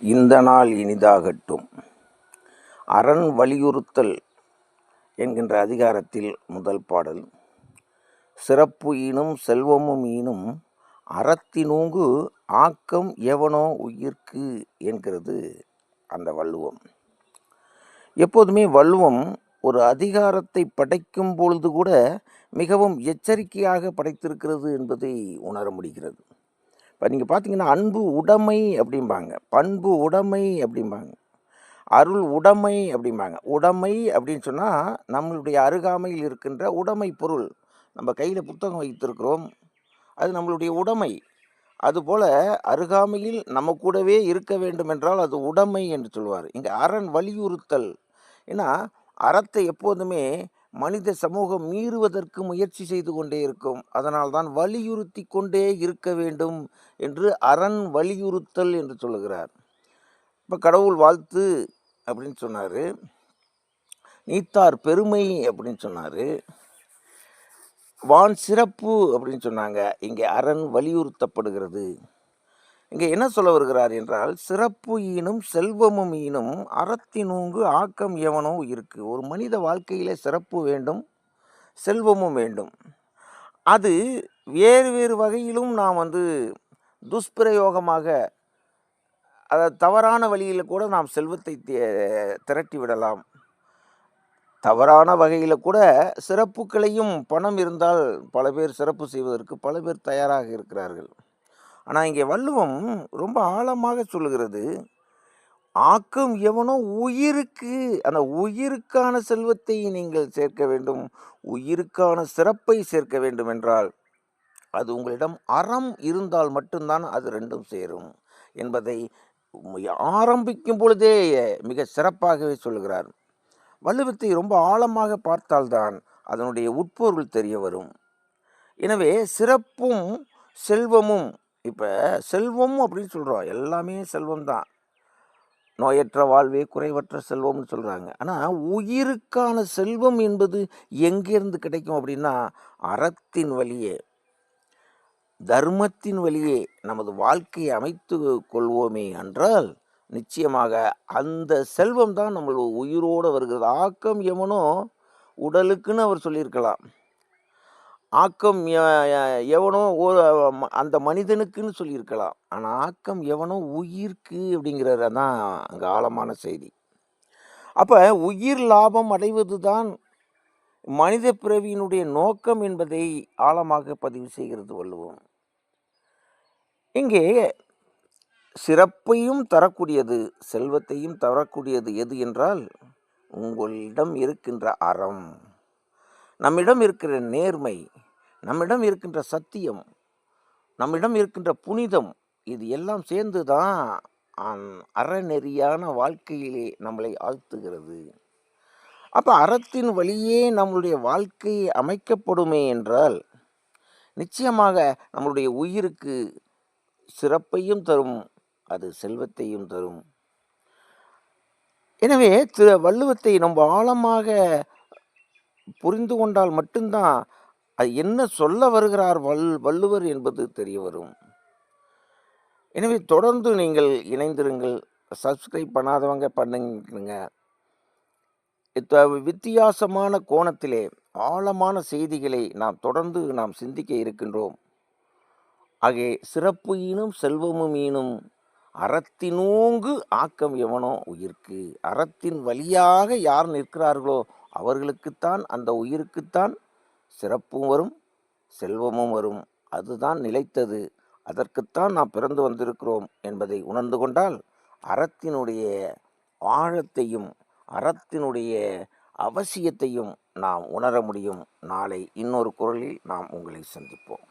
இந்த நாள் இனிதாகட்டும். அரண் வலியுறுத்தல் என்கின்ற அதிகாரத்தில் முதல் பாடல். சிறப்பு ஈனும் செல்வமும் ஈனும் அறத்தினூங்கு ஆக்கம் எவனோ உயிர்க்கு என்கிறது அந்த வள்ளுவம். எப்போதுமே வள்ளுவம் ஒரு அதிகாரத்தை படைக்கும் பொழுது கூட மிகவும் எச்சரிக்கையாக படைத்திருக்கிறது என்பதை உணர முடிகிறது. இப்போ நீங்கள் பார்த்தீங்கன்னா அன்பு உடைமை அப்படிம்பாங்க. பண்பு உடைமை அப்படிம்பாங்க. அருள் உடைமை அப்படிம்பாங்க. உடைமை அப்படின்னு சொன்னால் நம்மளுடைய அருகாமையில் இருக்கின்ற உடைமை பொருள். நம்ம கையில் புத்தகம் வைத்திருக்கிறோம். அது நம்மளுடைய உடைமை. அதுபோல் அருகாமையில் நம்ம கூடவே இருக்க வேண்டும் என்றால் அது உடைமை என்று சொல்வார். இங்கே அரண் வலியுறுத்தல். ஏன்னா அறத்தை எப்போதுமே மனித சமூகம் மீறுவதற்கு முயற்சி செய்து கொண்டே இருக்கும். அதனால் தான் வலியுறுத்தி கொண்டே இருக்க வேண்டும் என்று அரண் வலியுறுத்தல் என்று சொல்லுகிறார். இப்போ கடவுள் வாழ்த்து அப்படின்னு சொன்னார். நீத்தார் பெருமை அப்படின்னு சொன்னார். வான் சிறப்பு அப்படின்னு சொன்னாங்க. இங்கே அரண் வலியுறுத்தப்படுகிறது. இங்கே என்ன சொல்ல வருகிறார் என்றால் சிறப்பு ஈனும் செல்வமும் ஈனும் அறத்தினூங்கு ஆக்கம் எவனோ இருக்கு. ஒரு மனித வாழ்க்கையிலே சிறப்பு வேண்டும் செல்வமும் வேண்டும். அது வேறு வேறு வகையிலும் நாம் வந்து துஷ்பிரயோகமாக அதை தவறான வழியில் கூட நாம் செல்வத்தை தே- திரட்டி விடலாம். தவறான வகையில் கூட சிறப்புகளையும் பணம் இருந்தால் பல பேர் சிறப்பு செய்வதற்கு பல பேர் தயாராக இருக்கிறார்கள். ஆனால் இங்கே வள்ளுவம் ரொம்ப ஆழமாக சொல்லுகிறது ஆக்கம் எவனோ உயிருக்கு அந்த உயிருக்கான செல்வத்தை நீங்கள் சேர்க்க வேண்டும் உயிருக்கான சிறப்பை சேர்க்க வேண்டும் என்றால் அது உங்களிடம் அறம் இருந்தால் மட்டும்தான் அது ரெண்டும் சேரும் என்பதை ஆரம்பிக்கும் பொழுதே மிக சிறப்பாகவே சொல்லுகிறார். வள்ளுவத்தை ரொம்ப ஆழமாக பார்த்தால்தான் அதனுடைய உட்பொருள் தெரிய வரும். எனவே சிறப்பும் செல்வமும் இப்போ செல்வம் அப்படின்னு சொல்கிறோம் எல்லாமே செல்வம் தான் நோயற்ற வாழ்வே குறைவற்ற செல்வம்னு சொல்கிறாங்க ஆனால் உயிருக்கான செல்வம் என்பது எங்கேருந்து கிடைக்கும் அப்படின்னா அறத்தின் வழியே. தர்மத்தின் வழியே நமது வாழ்க்கையை அமைத்து கொள்வோமே என்றால் நிச்சயமாக அந்த செல்வம் தான் நம்ம உயிரோடு வருகிறது ஆக்கம் எவனோ உடலுக்குன்னு அவர் சொல்லியிருக்கலாம். ஆக்கம் எவனோ ஓ- அந்த மனிதனுக்குன்னு சொல்லியிருக்கலாம். ஆனால் ஆக்கம் எவனோ உயிர்க்கு அப்படிங்கிறது தான் அங்கே ஆழமான செய்தி. அப்போ உயிர் லாபம் அடைவது தான் மனித பிறவியினுடைய நோக்கம் என்பதை ஆழமாக பதிவு செய்கிறது வள்ளுவம். இங்கே சிறப்பையும் தரக்கூடியது செல்வத்தையும் தரக்கூடியது எது என்றால் உங்களிடம் இருக்கின்ற அறம். நம்மிடம் இருக்கிற நேர்மை. நம்மிடம் இருக்கின்ற சத்தியம் நம்மிடம் இருக்கின்ற புனிதம் இது எல்லாம் சேர்ந்து தான் அறநெறியான வாழ்க்கையிலே நம்மளை ஆழ்த்துகிறது. அப்போ அறத்தின் வழியே நம்மளுடைய வாழ்க்கை அமைக்கப்படுமே என்றால் நிச்சயமாக நம்மளுடைய உயிருக்கு சிறப்பையும் தரும் அது செல்வத்தையும் தரும். எனவே திரு வள்ளுவத்தை நம்ம ஆழமாக புரிந்து கொண்டால் மட்டும்தான் அது என்ன சொல்ல வருகிறார் வல் வள்ளுவர் என்பது தெரிய வரும். எனவே தொடர்ந்து நீங்கள் இணைந்திருங்கள். சப்ஸ்கிரைப் பண்ணாதவங்க பண்ணுங்க. வித்தியாசமான கோணத்திலே ஆழமான செய்திகளை நாம் தொடர்ந்து நாம் சிந்திக்க இருக்கின்றோம். ஆகவே சிறப்பு ஈனும் செல்வமும் ஈனும் அறத்தினூங்கு ஆக்கம் எவனோ உயிர்க்கு. அறத்தின் வழியாக யார் நிற்கிறார்களோ அவர்களுக்குத்தான் அந்த உயிருக்குத்தான் சிறப்பும் வரும் செல்வமும் வரும். அதுதான் நிலைத்தது. அதற்குத்தான் நாம் பிறந்து வந்திருக்கிறோம் என்பதை உணர்ந்து கொண்டால் அறத்தினுடைய ஆழத்தையும் அறத்தினுடைய அவசியத்தையும் நாம் உணர முடியும். நாளை இன்னொரு குரலில் நாம் உங்களை சந்திப்போம்.